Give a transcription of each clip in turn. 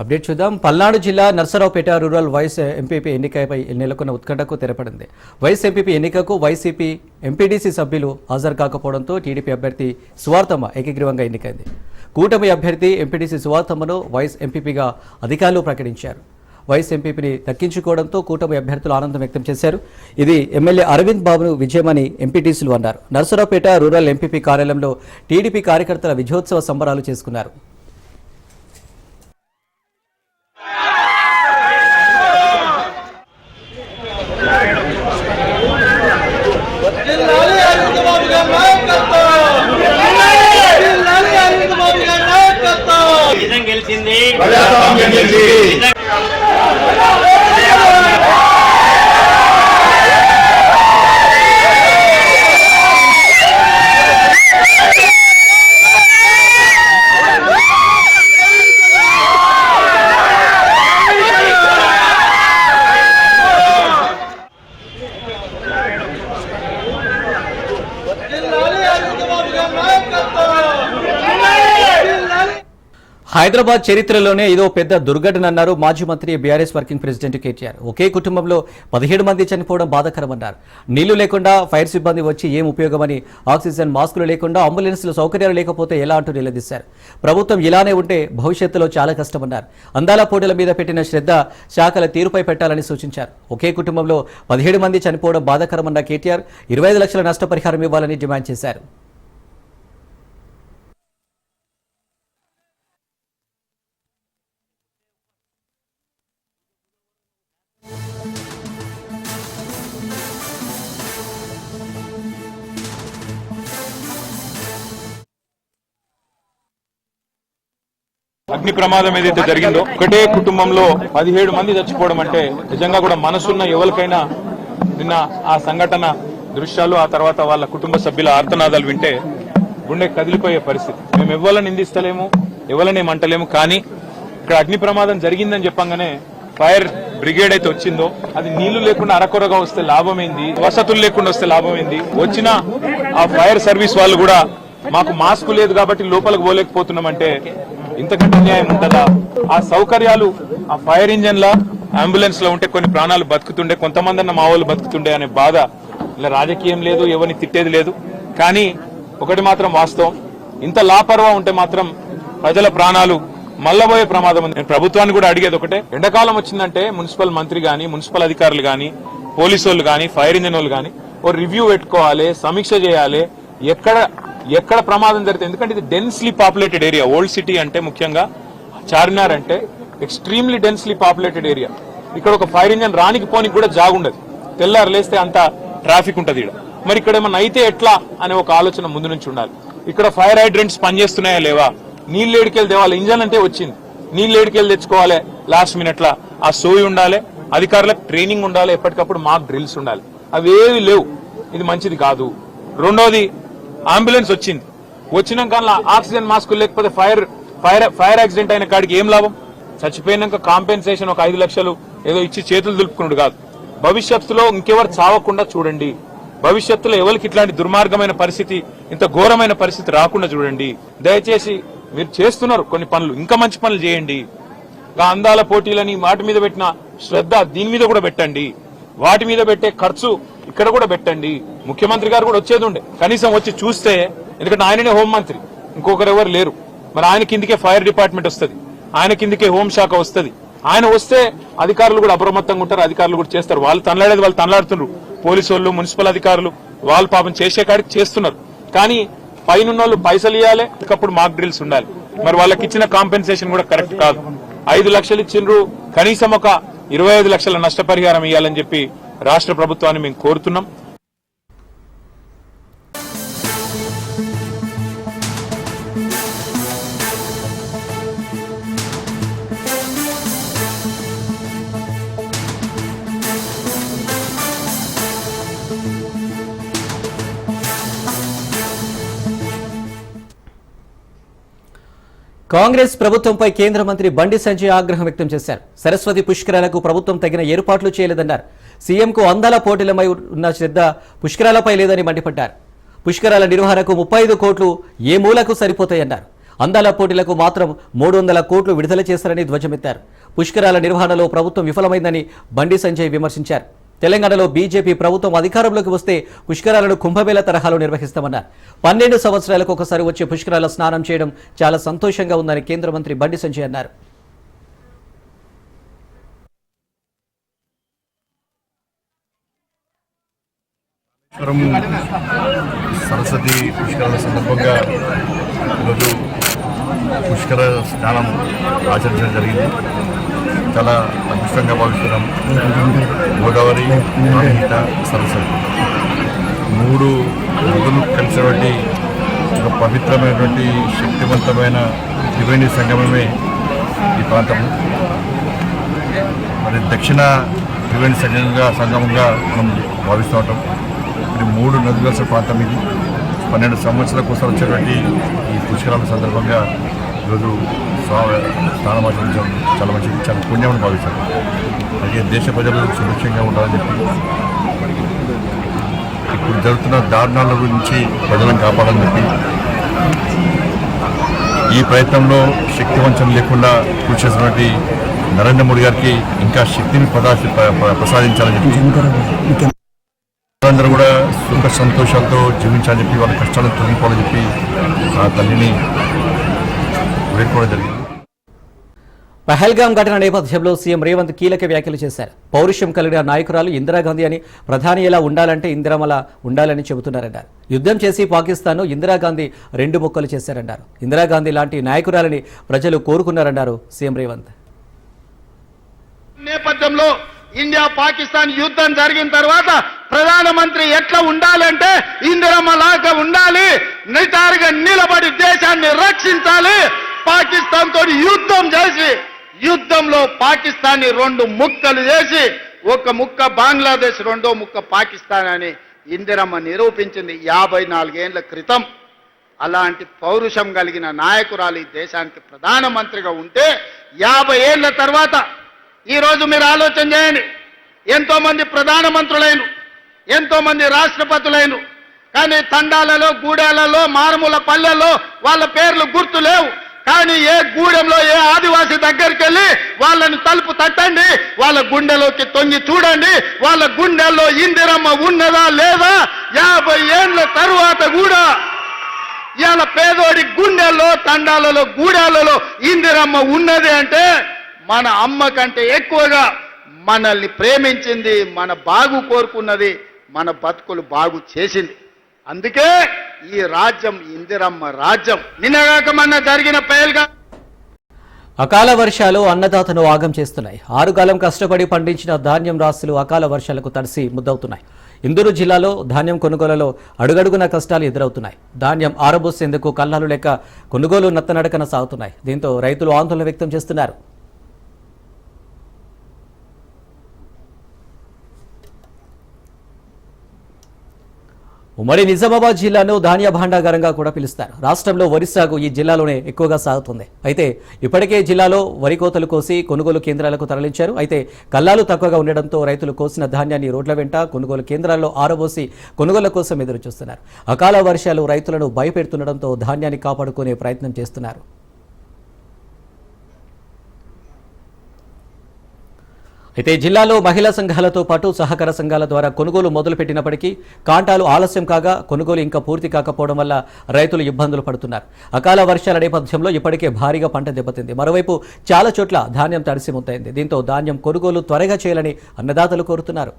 Update చూద్దాం. పల్నాడు జిల్లా Narasaraopet rural vice MPP ఎన్నికపై నెలకొన్న ఉత్కంఠకు తెరపడింది. వైస్ ఎంపీపీ ఎన్నికకు వైసీపీ ఎంపీడీసీ సభ్యులు హాజరు కాకపోవడంతో టీడీపీ అభ్యర్థి సువార్తమ్మ ఏకగ్రీవంగా ఎన్నికైంది. కూటమి అభ్యర్థి ఎంపీడీసీ సువార్తమ్మను వైస్ ఎంపీపీగా అధికారులు ప్రకటించారు. వైస్ ఎంపీపీని దక్కించుకోవడంతో కూటమి అభ్యర్థులు ఆనందం వ్యక్తం చేశారు. ఇది ఎమ్మెల్యే అరవింద్ బాబును విజయమని ఎంపీటీసీలు అన్నారు. నర్సరావుపేట రూరల్ ఎంపీపీ కార్యాలయంలో టీడీపీ కార్యకర్తల విజయోత్సవ సంబరాలు చేసుకున్నారు జిల్లాలి అరవింద్ బాబు గారి నాయకత్వం జిల్లాలి అరవింద్ బాబు గారి నాయకత్వం నిజం గెలిచింది ప్రజాస్వామ్యం గెలిచి జిల్లాలి అరవింద్ బాబు గారి నాయకత్వం జిల్లాలి హైదరాబాద్ చరిత్రలోనే ఇదో పెద్ద దుర్ఘటన అన్నారు మాజీ మంత్రి బీఆర్ఎస్ వర్కింగ్ ప్రెసిడెంట్ కేటీఆర్. ఒకే కుటుంబంలో పదిహేడు మంది చనిపోవడం బాధాకరమన్నారు. నీళ్ళు లేకుండా ఫైర్ సిబ్బంది వచ్చి ఏం ఉపయోగమని ఆక్సిజన్ మాస్కులు లేకుండా అంబులెన్స్ల సౌకర్యాలు లేకపోతే ఎలా అంటూ నిలదీశారు. ప్రభుత్వం ఇలానే ఉంటే భవిష్యత్తులో చాలా కష్టమన్నారు. అందాల పోటీల మీద పెట్టిన శ్రద్ధ శాఖల తీరుపై పెట్టాలని సూచించారు. ఒకే కుటుంబంలో పదిహేడు మంది చనిపోవడం బాధాకరమన్న కేటీఆర్ ఇరవై ఐదు లక్షల నష్టపరిహారం ఇవ్వాలని డిమాండ్ చేశారు. అగ్ని ప్రమాదం ఏదైతే జరిగిందో ఒకటే కుటుంబంలో పదిహేడు మంది చచ్చిపోవడం అంటే నిజంగా కూడా మనసున్న ఎవరికైనా నిన్న ఆ సంఘటన దృశ్యాలు ఆ తర్వాత వాళ్ళ కుటుంబ సభ్యుల ఆర్తనాదాలు వింటే గుండె కదిలిపోయే పరిస్థితి. మేము ఎవరిని నిందిస్తలేము ఎవరిని మంటలేము కానీ ఇక్కడ అగ్ని ప్రమాదం జరిగిందని చెప్పంగానే ఫైర్ బ్రిగేడ్ అయితే వచ్చిందో అది నీళ్ళు లేకుండా అరకొరగా వస్తే లాభమైంది వసతులు లేకుండా వస్తే లాభమైంది వచ్చిన ఆ ఫైర్ సర్వీస్ వాళ్ళు కూడా మాకు మాస్క్ లేదు కాబట్టి లోపలికి పోలేకపోతున్నామంటే ఇంతకంటే అన్యాయం ఉంటుందా? ఆ సౌకర్యాలు ఆ ఫైర్ ఇంజన్ల అంబులెన్స్లో ఉంటే కొన్ని ప్రాణాలు బతుకుతుండే కొంతమంది అన్న మా వాళ్ళు బతుకుతుండే అనే బాధ. ఇలా రాజకీయం లేదు ఎవరిని తిట్టేది లేదు. కానీ ఒకటి మాత్రం వాస్తవం. ఇంత లాపర్వా ఉంటే మాత్రం ప్రజల ప్రాణాలు మల్లబోయే ప్రమాదం ఉంది. నేను ప్రభుత్వాన్ని కూడా అడిగేది ఒకటే. ఎండాకాలం వచ్చిందంటే మున్సిపల్ మంత్రి గాని మున్సిపల్ అధికారులు గాని పోలీసు వాళ్ళు గాని ఫైర్ ఇంజన్ వాళ్ళు గాని ఓ రివ్యూ పెట్టుకోవాలి సమీక్ష చేయాలి. ఎక్కడ ఎక్కడ ప్రమాదం జరిగితే ఎందుకంటే ఇది densely populated area old city అంటే ముఖ్యంగా చార్మినార్ అంటే ఎక్స్ట్రీమ్లీ డెన్స్లీ పాపులేటెడ్ ఏరియా ఇక్కడ ఒక ఫైర్ ఇంజన్ రానికి పోనికి కూడా జాగుండదు తెల్లారు లేస్తే అంత ట్రాఫిక్ ఉంటుంది ఇక్కడ మరి ఇక్కడ ఏమన్నా అయితే ఎట్లా అనే ఒక ఆలోచన ముందు నుంచి ఉండాలి. ఇక్కడ ఫైర్ హైడ్రెంట్స్ పనిచేస్తున్నాయా లేవా? నీళ్ళు ఏడికెళ్ళి తేవాలి. ఇంజన్ అంటే వచ్చింది. నీళ్ళు ఏడికెళ్ళి తెచ్చుకోవాలి. లాస్ట్ మినిట్ లా ఆ సోయి ఉండాలి. అధికారులకు ట్రైనింగ్ ఉండాలి. ఎప్పటికప్పుడు మాక్ డ్రిల్స్ ఉండాలి. అవేవి లేవు. ఇది మంచిది కాదు. రెండోది అంబులెన్స్ వచ్చింది. వచ్చినాక ఆక్సిజన్ మాస్క్ లేకపోతే ఫైర్ ఫైర్ ఫైర్ యాక్సిడెంట్ అయిన కాడికి ఏం లాభం? చచ్చిపోయినాక కాంపెన్సేషన్ ఒక ఐదు లక్షలు ఏదో ఇచ్చి చేతులు దులుపుకున్నాడు కాదు. భవిష్యత్తులో ఇంకెవరు చావకుండా చూడండి. భవిష్యత్తులో ఎవరికి ఇట్లాంటి దుర్మార్గమైన పరిస్థితి ఇంత ఘోరమైన పరిస్థితి రాకుండా చూడండి. దయచేసి మీరు చేస్తున్నారు కొన్ని పనులు. ఇంకా మంచి పనులు చేయండి. ఇంకా అందాల పోటీలని వాటి మీద పెట్టిన శ్రద్ధ దీని మీద కూడా పెట్టండి. వాటి మీద పెట్టే ఖర్చు ఇక్కడ కూడా పెట్టండి. ముఖ్యమంత్రి గారు కూడా వచ్చేది ఉండే. కనీసం వచ్చి చూస్తే ఎందుకంటే ఆయననే హోంమంత్రి ఇంకొకరు ఎవరు లేరు. మరి ఆయన కిందికే ఫైర్ డిపార్ట్మెంట్ వస్తుంది. ఆయన కిందికే హోంశాఖ వస్తుంది. ఆయన వస్తే అధికారులు కూడా అప్రమత్తంగా ఉంటారు అధికారులు కూడా చేస్తారు. వాళ్ళు తనలాడేది వాళ్ళు తనలాడుతున్నారు పోలీసు వాళ్ళు మున్సిపల్ అధికారులు వాళ్ళు పాపం చేసే కాడికి చేస్తున్నారు. కానీ పైన వాళ్ళు పైసలు ఇవ్వాలి ఒకప్పుడు మాక్ డ్రిల్స్ ఉండాలి. మరి వాళ్ళకి ఇచ్చిన కాంపెన్సేషన్ కూడా కరెక్ట్ కాదు. ఐదు లక్షలు ఇచ్చిండ్రు కనీసం ఒక ఇరవై ఐదు లక్షల నష్టపరిహారం ఇవ్వాలని చెప్పి రాష్ట్ర ప్రభుత్వాన్ని మేము కోరుతున్నాం. కాంగ్రెస్ ప్రభుత్వంపై కేంద్ర మంత్రి బండి సంజయ్ ఆగ్రహం వ్యక్తం చేశారు. సరస్వతి పుష్కరాలకు ప్రభుత్వం తగిన ఏర్పాట్లు చేయలేదన్నారు. సీఎంకు అందాల పోటీలపై ఉన్న శ్రద్ధ పుష్కరాలపై లేదని మండిపడ్డారు. పుష్కరాల నిర్వహణకు ముప్పై ఐదు కోట్లు ఏ మూలకు సరిపోతాయన్నారు. అందాల పోటీలకు మాత్రం మూడు వందల కోట్లు విడుదల చేశారని ధ్వజమెత్తారు. పుష్కరాల నిర్వహణలో ప్రభుత్వం విఫలమైందని బండి సంజయ్ విమర్శించారు. తెలంగాణలో బీజేపీ ప్రభుత్వం అధికారంలోకి వస్తే పుష్కరాలను కుంభమేళ తరహాలో నిర్వహిస్తామన్నారు పన్నెండు సంవత్సరాలకు ఒకసారి వచ్చే పుష్కరాల స్నానం చేయడం చాలా సంతోషంగా ఉందని కేంద్ర మంత్రి బండి సంజయ్ అన్నారు. సరస్వతి పుష్కరాల సందర్భంగా ఈరోజు పుష్కర స్నానం ఆచరించడం జరిగింది. చాలా అదృష్టంగా భావిస్తున్నాం. గోదావరి ప్రాణహిత సరస్వతి. మూడు నదులు కలిసినటువంటి ఒక పవిత్రమైనటువంటి శక్తివంతమైన త్రివేణి సంగమమే ఈ ప్రాంతము. మరి దక్షిణ త్రివేణి సంగమంగా సంగమంగా మనం భావిస్తూ ఉంటాం. ఇది మూడు నదుల ప్రాంతం ఇది. పన్నెండు సంవత్సరాల కోసం వచ్చేటువంటి ఈ పుష్కరాల సందర్భంగా ఈరోజు స్వా- స్నానమాచరించడం చాలా మంచిది చాలా పుణ్యమని భావిస్తాను అలాగే దేశ ప్రజలు సురక్షంగా ఉండాలని చెప్పి ఇప్పుడు జరుగుతున్న దారుణాల గురించి ప్రజలను కాపాడాలని చెప్పి ఈ ప్రయత్నంలో శక్తి వంచన లేకుండా కృషి చేసినటువంటి నరేంద్ర మోడీ గారికి ఇంకా శక్తిని ప్రదా ప్రసాదించాలని చెప్పి అందరూ కూడా సుఖ సంతోషాలతో జీవించాలని చెప్పి వాళ్ళ కష్టాలను తొలగిపోవాలని చెప్పి ఆ తల్లిని జరిగింది. పహల్గాం ఘటన నేపథ్యంలో సీఎం రేవంత్ కీలక వ్యాఖ్యలు చేశారు. పౌరుషం కలిగిన నాయకురాలు ఇందిరాగాంధీ అని ప్రధాని ఎలా ఉండాలంటే ఇందిరమల ఉండాలని చెబుతున్నారన్నారు. యుద్ధం చేసి పాకిస్తాన్ను ఇందిరాగాంధీ రెండు ముక్కలు చేశారన్నారు. ఇందిరాగాంధీ లాంటి నాయకురాలని ప్రజలు కోరుకున్నారన్నారు సీఎం రేవంత్. నేపథ్యంలో ఇండియా పాకిస్తాన్ యుద్ధం జరిగిన తర్వాత ప్రధానమంత్రి ఎట్లా ఉండాలంటే ఇందిరమ్మ లాగా ఉండాలి నిటారుగా నిలబడి దేశాన్ని రక్షించాలి పాకిస్తాన్ తోటి యుద్ధం చేసి యుద్ధంలో పాకిస్తాన్ రెండు ముక్కలు చేసి ఒక ముక్క బంగ్లాదేశ్ రెండో ముక్క పాకిస్తాన్ అని ఇందిరమ్మ నిరూపించింది యాభై నాలుగేళ్ళ క్రితం. అలాంటి పౌరుషం కలిగిన నాయకురాలు ఈ దేశానికి ప్రధానమంత్రిగా ఉంటే యాభై ఏళ్ళ తర్వాత ఈరోజు మీరు ఆలోచన చేయండి. ఎంతోమంది ప్రధానమంత్రులైన ఎంతోమంది రాష్ట్రపతులైన కానీ తండాలలో గూడాలలో మారుమూల పల్లెల్లో వాళ్ళ పేర్లు గుర్తు లేవు. కానీ ఏ గూడెంలో ఏ ఆదివాసి దగ్గరికి వెళ్ళి వాళ్ళని తలుపు తట్టండి వాళ్ళ గుండెలోకి తొంగి చూడండి వాళ్ళ గుండెల్లో ఇందిరమ్మ ఉన్నదా లేదా యాభై ఏళ్ళ తరువాత కూడా ఇవాళ పేదోడి గుండెల్లో తండాలలో గూడాలలో ఇందిరమ్మ ఉన్నది అంటే మన అమ్మ కంటే ఎక్కువగా మనల్ని ప్రేమించింది మన బాగు కోరుకున్నది మన బతుకులు బాగు చేసింది. అందుకే ఈ రాజ్యం ఇందిరమ్మ రాజ్యం. నిన్నగాకమన్న జరిగిన పేల్గా అకాల వర్షాలు అన్నదాతను ఆగం చేస్తున్నాయి. ఆరుగాలం కష్టపడి పండించిన ధాన్యం రాసులు అకాల వర్షాలకు తడిసి ముద్దవుతున్నాయి. ఇందూరు జిల్లాలో ధాన్యం కొనుగోలులో అడుగడుగున కష్టాలు ఎదురవుతున్నాయి. ధాన్యం ఆరబోసేందుకు కల్లాలు లేక కొనుగోలు నత్తనడకన సాగుతున్నాయి. దీంతో రైతులు ఆందోళన వ్యక్తం చేస్తున్నారు. ఉమ్మడి నిజామాబాద్ జిల్లాను ధాన్య భాండాగారంగా కూడా పిలుస్తారు. రాష్ట్రంలో వరి సాగు ఈ జిల్లాలోనే ఎక్కువగా సాగుతుంది. అయితే ఇప్పటికే జిల్లాలో వరి కోతలు కోసి కొనుగోలు కేంద్రాలకు తరలించారు. అయితే కల్లాలు తక్కువగా ఉండడంతో రైతులు కోసిన ధాన్యాన్ని రోడ్ల వెంట కొనుగోలు కేంద్రాల్లో ఆరబోసి కొనుగోలు కోసం ఎదురు చూస్తున్నారు అకాల వర్షాలు రైతులను భయపెడుతుండడంతో ధాన్యాన్ని కాపాడుకునే ప్రయత్నం చేస్తున్నారు. అయితే జిల్లాలో మహిళా సంఘాలతో పాటు సహకార సంఘాల ద్వారా కొనుగోలు మొదలుపెట్టినప్పటికీ కాంటాలు ఆలస్యం కాగా కొనుగోలు ఇంకా పూర్తి కాకపోవడం వల్ల రైతులు ఇబ్బందులు పడుతున్నారు. అకాల వర్షాల నేపథ్యంలో ఇప్పటికే భారీగా పంట దెబ్బతింది. మరోవైపు చాలా చోట్ల ధాన్యం తడిసి ముద్దయింది. దీంతో ధాన్యం కొనుగోలు త్వరగా చేయాలని అన్నదాతలు కోరుతున్నారు.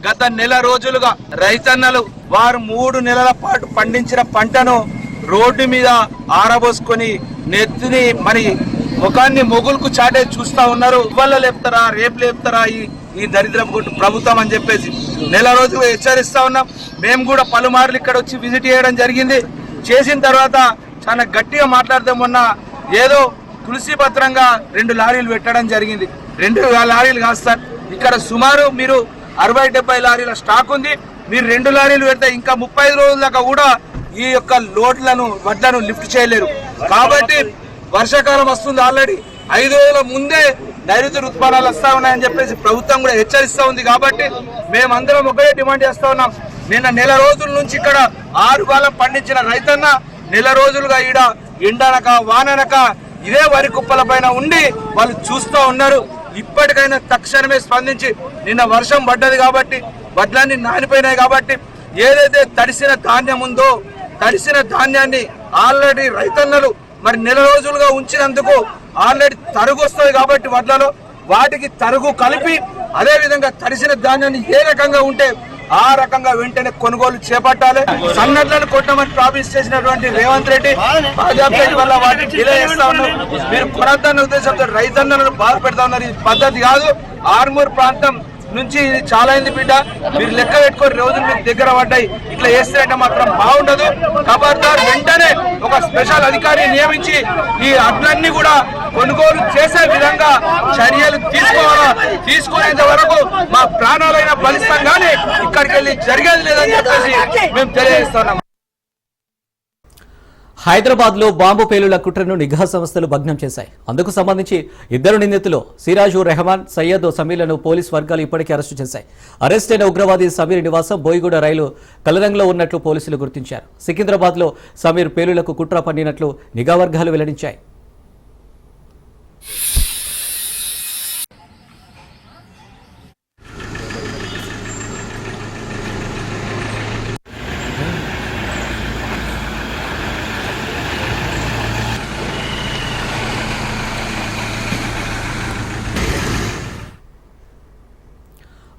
గత నెల రోజులుగా రైతన్నలు వారు మూడు నెలల పాటు పండించిన పంటను రోడ్డు మీద ఆరబోసుకొని నెత్తిని మరి ముఖాన్ని మొగులకు చాటే చూస్తా ఉన్నారు. ఇవాళ లేపుతారా రేపు లేపుతారా ఈ ఈ దరిద్రపు ప్రభుత్వం అని చెప్పేసి నెల రోజులు హెచ్చరిస్తా ఉన్నాం. మేము కూడా పలుమార్లు ఇక్కడ వచ్చి విజిట్ చేయడం జరిగింది. చేసిన తర్వాత చాలా గట్టిగా మాట్లాడితే మొన్న ఏదో తులసి పత్రంగా రెండు లారీలు పెట్టడం జరిగింది. రెండు లారీలు కాస్తారు ఇక్కడ సుమారు మీరు అరవై డెబ్బై లారీల స్టాక్ ఉంది. మీరు రెండు లారీలు పెడితే ఇంకా ముప్పై రోజుల దాకా కూడా ఈ యొక్క లోడ్లను వడ్లను లిఫ్ట్ చేయలేరు. కాబట్టి వర్షాకాలం వస్తుంది ఆల్రెడీ. ఐదు రోజుల ముందే నైరుతి ఋతుపవనాలు వస్తా ఉన్నాయని చెప్పేసి ప్రభుత్వం కూడా హెచ్చరిస్తూ ఉంది కాబట్టి మేమందరం ఒకటే డిమాండ్ చేస్తూ ఉన్నాం. నిన్న నెల రోజుల నుంచి ఇక్కడ ఆరు కాలం పండించిన రైతన్న నెల రోజులుగా ఈడ ఎండనక వాననక ఇదే వరి కుప్పల పైన ఉండి వాళ్ళు చూస్తూ ఉన్నారు. ఇప్పటికైనా తక్షణమే స్పందించి నిన్న వర్షం పడ్డది కాబట్టి వడ్లన్నీ నానిపోయినాయి కాబట్టి ఏదైతే తడిసిన ధాన్యం ఉందో తడిసిన ధాన్యాన్ని ఆల్రెడీ రైతన్నలు మరి నెల రోజులుగా ఉంచినందుకు ఆల్రెడీ తరుగు వస్తుంది కాబట్టి వడ్లలో వాటికి తరుగు కలిపి అదే విధంగా తడిసిన ధాన్యాన్ని ఏ రకంగా ఉంటే ఆ రకంగా వెంటనే కొనుగోలు చేపట్టాలి. సన్నడ్లను కొట్టమని ప్రామిస్ చేసినటువంటి రేవంత్ రెడ్డి భాజపా వల్ల వాటిని డిలే చేస్తా ఉన్నారు. మీరు కొనద్దన్న ఉద్దేశంతో రైతన్నలను బాధ పెడతా ఉన్నారు. ఇది పద్ధతి కాదు. ఆర్మూర్ ప్రాంతం నుంచి చాలా అయింది బిడ్డ. మీరు లెక్క పెట్టుకొని రోజులు మీకు దగ్గర పడ్డాయి. ఇట్లా చేస్తారంటే మాత్రం బాగుండదు. ఖబర్దార్ వెంటనే ఒక స్పెషల్ అధికారిని నియమించి ఈ అడ్లన్నీ కూడా కొనుగోలు చేసే విధంగా చర్యలు తీసుకోవాలా? తీసుకునేంత వరకు మా ప్రాణాలైనా ఫలితం కానీ ఇక్కడికి వెళ్ళి జరిగేది లేదని చెప్పేసి మేము తెలియజేస్తున్నాం. హైదరాబాద్లో బాంబు పేలుల కుట్రను నిఘా సంస్థలు భగ్నం చేశాయి. అందుకు సంబంధించి ఇద్దరు నిందితులు సిరాజు రెహమాన్ సయ్యద్ సమీర్లను పోలీస్ వర్గాలు ఇప్పటికే అరెస్టు చేశాయి. అరెస్ట్ అయిన ఉగ్రవాది సమీర్ నివాసం బోయిగూడ రైలు కలరంగలో ఉన్నట్లు పోలీసులు గుర్తించారు. సికింద్రాబాద్లో సమీర్ పేలులకు కుట్ర పన్నినట్లు నిఘా వర్గాలు వెల్లడించాయి.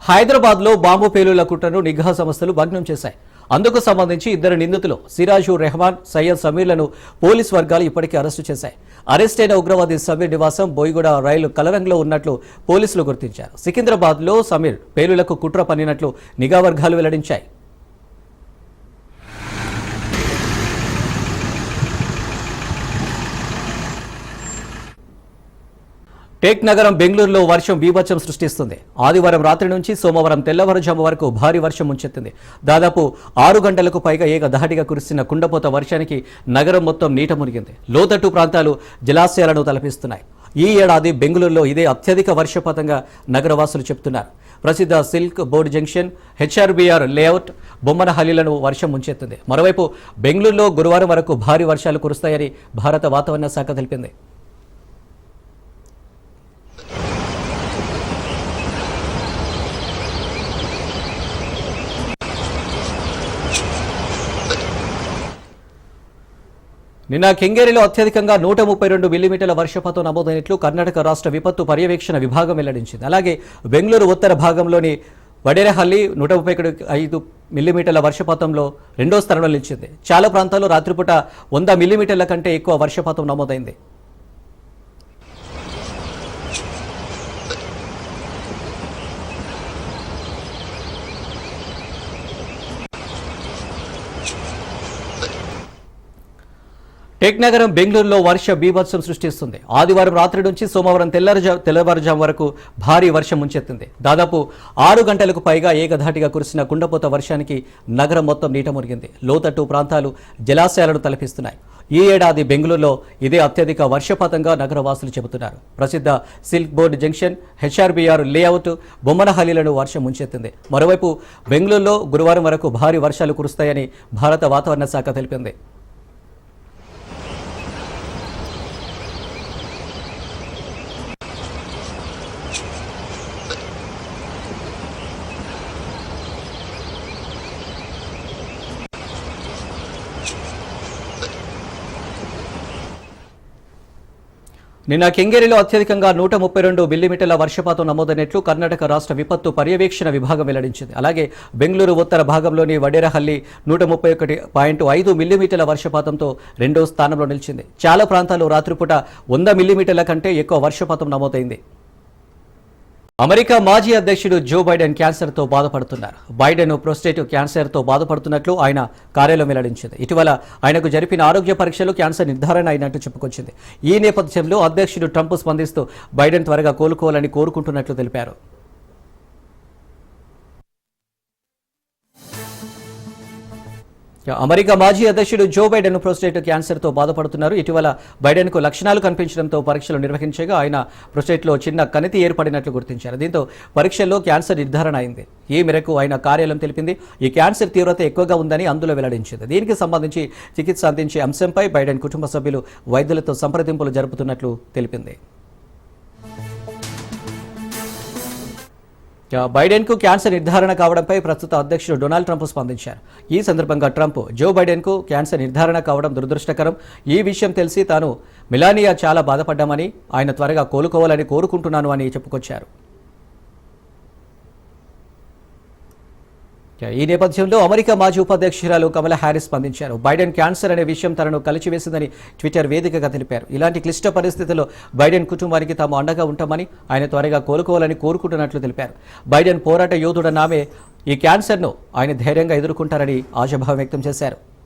హైదరాబాద్లో బాంబు పేలుల కుట్రను నిఘా సంస్థలు భగ్నం చేశాయి. అందుకు సంబంధించి ఇద్దరు నిందితులు సిరాజు రెహమాన్ సయ్యద్ సమీర్లను పోలీస్ వర్గాలు ఇప్పటికే అరెస్టు చేశాయి. అరెస్ట్ అయిన ఉగ్రవాది సమీర్ నివాసం బోయిగూడ రైలు కలరంగలో ఉన్నట్లు పోలీసులు గుర్తించారు. సికింద్రాబాద్లో సమీర్ పేలులకు కుట్ర పన్నినట్లు నిఘా వర్గాలు వెల్లడించాయి. టేక్ నగరం బెంగళూరులో వర్షం బీభత్సం సృష్టిస్తుంది. ఆదివారం రాత్రి నుంచి సోమవారం తెల్లవారుజాము వరకు భారీ వర్షం ముంచెత్తింది. దాదాపు ఆరు గంటలకు పైగా ఏకధాటిగా కురిసిన కుండపోత వర్షానికి నగరం మొత్తం నీట మునిగింది. లోతట్టు ప్రాంతాలు జలాశయాలను తలపిస్తున్నాయి. ఈ ఏడాది బెంగళూరులో ఇదే అత్యధిక వర్షపాతంగా నగరవాసులు చెప్తున్నారు. ప్రసిద్ధ Silk Board junction HRBR layout బొమ్మనహల్లిలను వర్షం ముంచెత్తింది. మరోవైపు బెంగళూరులో గురువారం వరకు భారీ వర్షాలు కురుస్తాయని భారత వాతావరణ శాఖ తెలిపింది. నిన్న కెంగేరిలో అత్యధికంగా నూట ముప్పై రెండు మిల్లీమీటర్ల వర్షపాతం నమోదైనట్లు కర్ణాటక రాష్ట్ర విపత్తు పర్యవేక్షణ విభాగం వెల్లడించింది. అలాగే బెంగళూరు ఉత్తర భాగంలోని వడేరహల్లి నూట ముప్పై ఐదు మిల్లీమీటర్ల వర్షపాతంలో రెండో స్థానంలో నిలిచింది. చాలా ప్రాంతాల్లో రాత్రిపూట వంద మిల్లీమీటర్ల కంటే ఎక్కువ వర్షపాతం నమోదైంది. టెక్ నగరం బెంగళూరులో వర్ష బీభత్సం సృష్టిస్తుంది. ఆదివారం రాత్రి నుంచి సోమవారం తెల్లవారుజా తెల్లవారుజాము వరకు భారీ వర్షం ముంచెత్తింది. దాదాపు ఆరు గంటలకు పైగా ఏకధాటిగా కురిసిన కుండపోత వర్షానికి నగరం మొత్తం నీట మునిగింది. లోతట్టు ప్రాంతాలు జలాశయాలను తలపిస్తున్నాయి. ఈ ఏడాది బెంగళూరులో ఇదే అత్యధిక వర్షపాతంగా నగరవాసులు చెబుతున్నారు. ప్రసిద్ధ Silk Board junction HRBR layout బొమ్మనహల్లీలను వర్షం ముంచెత్తింది. మరోవైపు బెంగళూరులో గురువారం వరకు భారీ వర్షాలు కురుస్తాయని భారత వాతావరణ శాఖ తెలిపింది. నిన్న కెంగేరిలో అత్యధికంగా నూట ముప్పై రెండు మిల్లీమీటర్ల వర్షపాతం నమోదైనట్లు కర్ణాటక రాష్ట్ర విపత్తు పర్యవేక్షణ విభాగం వెల్లడించింది. అలాగే బెంగళూరు ఉత్తర భాగంలోని వడేరహల్లి నూట ముప్పై ఒకటి పాయింట్ ఐదు మిల్లీమీటర్ల వర్షపాతంతో రెండో స్థానంలో నిలిచింది. చాలా ప్రాంతాల్లో రాత్రిపూట వంద మిల్లీమీటర్ల కంటే ఎక్కువ వర్షపాతం నమోదైంది. అమెరికా మాజీ అధ్యక్షుడు జో బైడెన్ క్యాన్సర్తో బాధపడుతున్నారు. బైడెన్ ప్రోస్టేట్ క్యాన్సర్తో బాధపడుతున్నట్లు ఆయన కార్యాలయం వెల్లడించింది. ఇటీవల ఆయనకు జరిపిన ఆరోగ్య పరీక్షలు క్యాన్సర్ నిర్ధారణ అయినట్టు చెప్పుకొచ్చింది. ఈ నేపథ్యంలో అధ్యక్షుడు ట్రంప్ స్పందిస్తూ బైడెన్ త్వరగా కోలుకోవాలని కోరుకుంటున్నట్లు తెలిపారు. అమెరికా మాజీ అధ్యక్షుడు జో బైడెన్ ప్రోస్టేట్ క్యాన్సర్తో బాధపడుతున్నారు. ఇటీవల బైడెన్కు లక్షణాలు కనిపించడంతో పరీక్షలు నిర్వహించగా ఆయన ప్రోస్టేట్లో చిన్న కణితి ఏర్పడినట్లు గుర్తించారు. దీంతో పరీక్షల్లో క్యాన్సర్ నిర్ధారణ అయింది. ఈ మేరకు ఆయన కార్యాలయం తెలిపింది. ఈ క్యాన్సర్ తీవ్రత ఎక్కువగా ఉందని అందులో వెల్లడించింది. దీనికి సంబంధించి చికిత్స అందించే అంశంపై బైడెన్ కుటుంబ సభ్యులు వైద్యులతో సంప్రదింపులు జరుపుతున్నట్లు తెలిపింది. బైడెన్కు క్యాన్సర్ నిర్ధారణ కావడంపై ప్రస్తుత అధ్యక్షుడు డొనాల్డ్ ట్రంప్ స్పందించారు. ఈ సందర్భంగా ట్రంప్ జో బైడెన్కు క్యాన్సర్ నిర్ధారణ కావడం దురదృష్టకరం. ఈ విషయం తెలిసి తాను మిలానియా చాలా బాధపడ్డామని ఆయన త్వరగా కోలుకోవాలని కోరుకుంటున్నాను అని చెప్పుకొచ్చారు. ఈ నేపథ్యంలో అమెరికా మాజీ ఉపాధ్యక్షురాలు కమల హ్యారిస్ స్పందించారు. బైడెన్ క్యాన్సర్ అనే విషయం తనను కలిచివేసిందని ట్విట్టర్ వేదికగా తెలిపారు. ఇలాంటి క్లిష్ట పరిస్థితుల్లో బైడెన్ కుటుంబానికి తాము అండగా ఉంటామని ఆయన త్వరగా కోలుకోవాలని కోరుకుంటున్నట్లు తెలిపారు. బైడెన్ పోరాట యోధుడ ఆమె ఈ క్యాన్సర్ను ఆయన ధైర్యంగా ఎదుర్కొంటారని ఆశాభావం వ్యక్తం చేశారు.